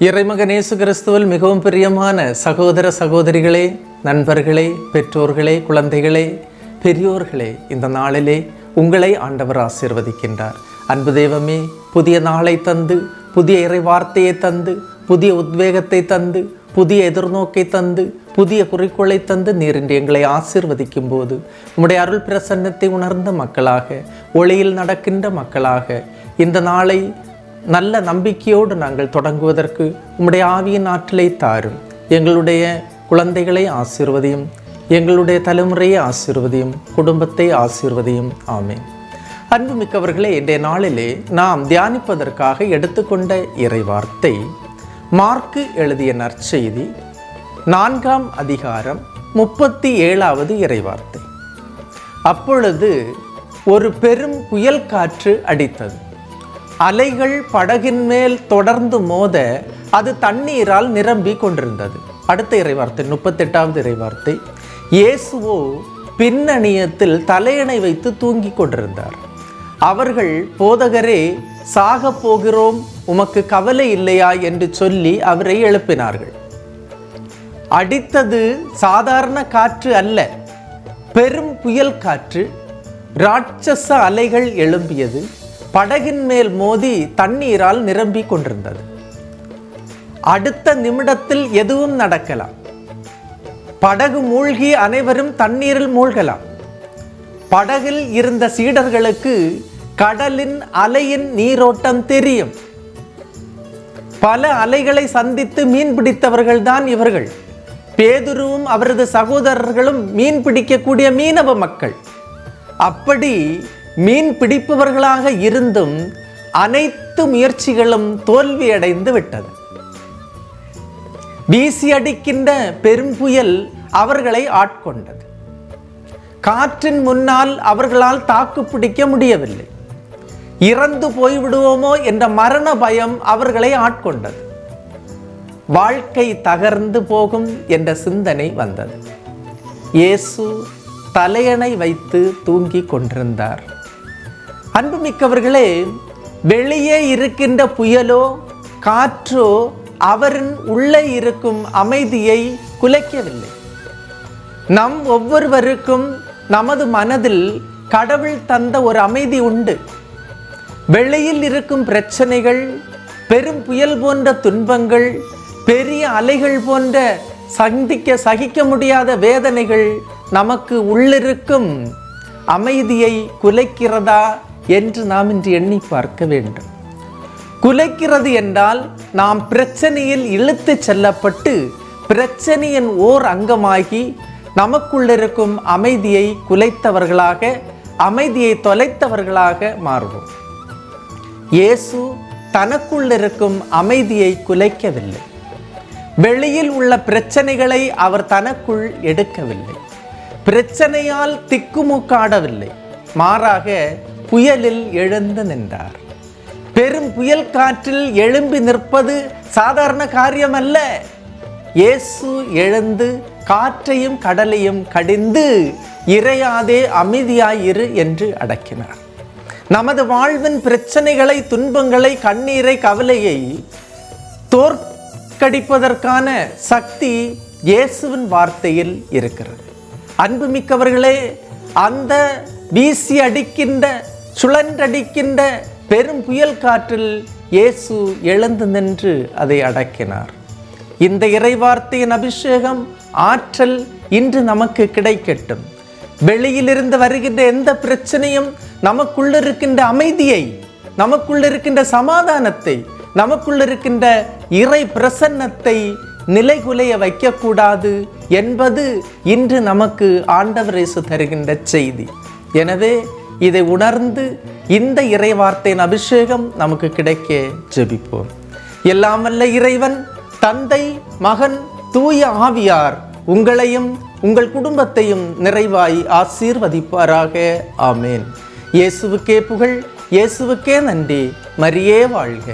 இறைமகனேசு கிறிஸ்துவில் மிகவும் பிரியமான சகோதர சகோதரிகளே நண்பர்களே பெற்றோர்களே குழந்தைகளே பெரியோர்களே இந்த நாளிலே உங்களை ஆண்டவர் ஆசீர்வதிக்கின்றார். அன்பு தெய்வமே புதிய நாளை தந்து புதிய இறை வார்த்தையை தந்து புதிய உத்வேகத்தை தந்து புதிய எதிர்நோக்கை தந்து புதிய குறிக்கோளை தந்து நீர் இன்று எங்களை ஆசீர்வதிக்கும் போது உம்முடைய அருள் பிரசன்னத்தை உணர்ந்த மக்களாக ஒளியில் நடக்கின்ற மக்களாக இந்த நாளை நல்ல நம்பிக்கையோடு நாங்கள் தொடங்குவதற்கு உம்முடைய ஆவியின் ஆற்றலை தாரும். எங்களுடைய குழந்தைகளை ஆசீர்வதியும் எங்களுடைய தலைமுறையை ஆசீர்வதியும் குடும்பத்தை ஆசீர்வதியும். ஆமென். அன்புமிக்கவர்களே இன்றைய நாளிலே நாம் தியானிப்பதற்காக எடுத்துக்கொண்ட இறைவார்த்தை மார்க்கு எழுதிய நற்செய்தி நான்காம் அதிகாரம் முப்பத்தி ஏழாவது இறைவார்த்தை. அப்பொழுது ஒரு பெரும் புயல் காற்று அடித்தது. அலைகள் படகின் மேல் தொடர்ந்து மோத அது தண்ணீரால் நிரம்பி கொண்டிருந்தது. அடுத்த இறைவார்த்தை முப்பத்தெட்டாவது இறைவார்த்தை. இயேசுவோ பின்னணியத்தில் தலையணை வைத்து தூங்கிக் கொண்டிருந்தார். அவர்கள் போதகரே சாகப் போகிறோம் உமக்கு கவலை இல்லையா? என்று சொல்லி அவரை எழுப்பினார்கள். அடித்தது சாதாரண காற்று அல்ல பெரும் புயல் காற்று. ராட்சச அலைகள் எழும்பியது. படகின் மேல் மோதி தண்ணீரால் நிரம்பி கொண்டிருந்தது. அடுத்த நிமிடத்தில் எதுவும் நடக்கலாம். படகு மூழ்கி அனைவரும் தண்ணீரில் மூழ்கலாம். படகில் இருந்த சீடர்களுக்கு கடலின் அலையின் நீரோட்டம் தெரியும். பல அலைகளை சந்தித்து மீன் பிடித்தவர்கள்தான் இவர்கள். பேதுருவும் அவரது சகோதரர்களும் மீன் பிடிக்கக்கூடிய மீனவ மக்கள். அப்படி மீன் பிடிப்பவர்களாக இருந்தும் அனைத்து முயற்சிகளும் தோல்வியடைந்து விட்டது. வீசி அடிக்கின்ற பெரும்புயல் அவர்களை ஆட்கொண்டது. காற்றின் முன்னால் அவர்களால் தாக்கு பிடிக்க முடியவில்லை. இறந்து போய்விடுவோமோ என்ற மரண பயம் அவர்களை ஆட்கொண்டது. வாழ்க்கை தகர்ந்து போகும் என்ற சிந்தனை வந்தது. இயேசு தலையணை வைத்து தூங்கிக் கொண்டிருந்தார். அன்புமிக்கவர்களே வெளியே இருக்கின்ற புயலோ காற்றோ அவரின் உள்ளே இருக்கும் அமைதியை குலைக்கவில்லை. நம் ஒவ்வொருவருக்கும் நமது மனதில் கடவுள் தந்த ஒரு அமைதி உண்டு. வெளியில் இருக்கும் பிரச்சனைகள் பெரும் புயல் போன்ற துன்பங்கள் பெரிய அலைகள் போன்ற சந்திக்க சகிக்க முடியாத வேதனைகள் நமக்கு உள்ளிருக்கும் அமைதியை குலைக்கிறதா என்று நாம் இன்று எண்ணி பார்க்க வேண்டும். குலைக்கிறது என்றால் நாம் பிரச்சனையில் இழுத்து செல்லப்பட்டு பிரச்சனையின் ஓர் அங்கமாகி நமக்குள்ளிருக்கும் அமைதியை குலைத்தவர்களாக அமைதியை தொலைத்தவர்களாக மாறுவோம். இயேசு தனக்குள்ளிருக்கும் அமைதியை குலைக்கவில்லை. வெளியில் உள்ள பிரச்சனைகளை அவர் தனக்குள் எடுக்கவில்லை. பிரச்சனையால் திக்குமுக்காடவில்லை. மாறாக புயலில் எழுந்து நின்றார். பெரும் புயல் காற்றில் எழும்பி நிற்பது சாதாரண காரியம் அல்ல இயேசு எழுந்து காற்றையும் கடலையும் கடிந்து இறையாதே அமைதியாயிரு என்று அடக்கினார். நமது வாழ்வின் பிரச்சனைகளை துன்பங்களை கண்ணீரை கவலையை தோற்கடிப்பதற்கான சக்தி இயேசுவின் வார்த்தையில் இருக்கிறது. அன்புமிக்கவர்களே அந்த வீசி அடிக்கின்ற சுழன்றடிக்கின்ற பெரும் புயல் காற்றில் இயேசு எழுந்து நின்று அதை அடக்கினார். இந்த இறைவார்த்தையின் அபிஷேகம் ஆற்றல் இன்று நமக்கு கிடைக்கட்டும். வெளியிலிருந்து வருகின்ற எந்த பிரச்சனையும் நமக்குள்ள இருக்கின்ற அமைதியை நமக்குள்ள இருக்கின்ற சமாதானத்தை நமக்குள்ள இருக்கின்ற இறை பிரசன்னத்தை நிலைகுலைய வைக்கக்கூடாது என்பது இன்று நமக்கு ஆண்டவர் இயேசு தருகின்ற செய்தி. எனவே இதை உணர்ந்து இந்த இறை வார்த்தையின் அபிஷேகம் நமக்கு கிடைக்க. ஜெபிப்போம். எல்லாம் இறைவன் தந்தை மகன் தூய ஆவியார் உங்களையும் உங்கள் குடும்பத்தையும் நிறைவாய் ஆசீர்வதிப்பாராக. ஆமேன். இயேசுவுக்கே புகழ் இயேசுவுக்கே நன்றி. மரியே வாழ்க.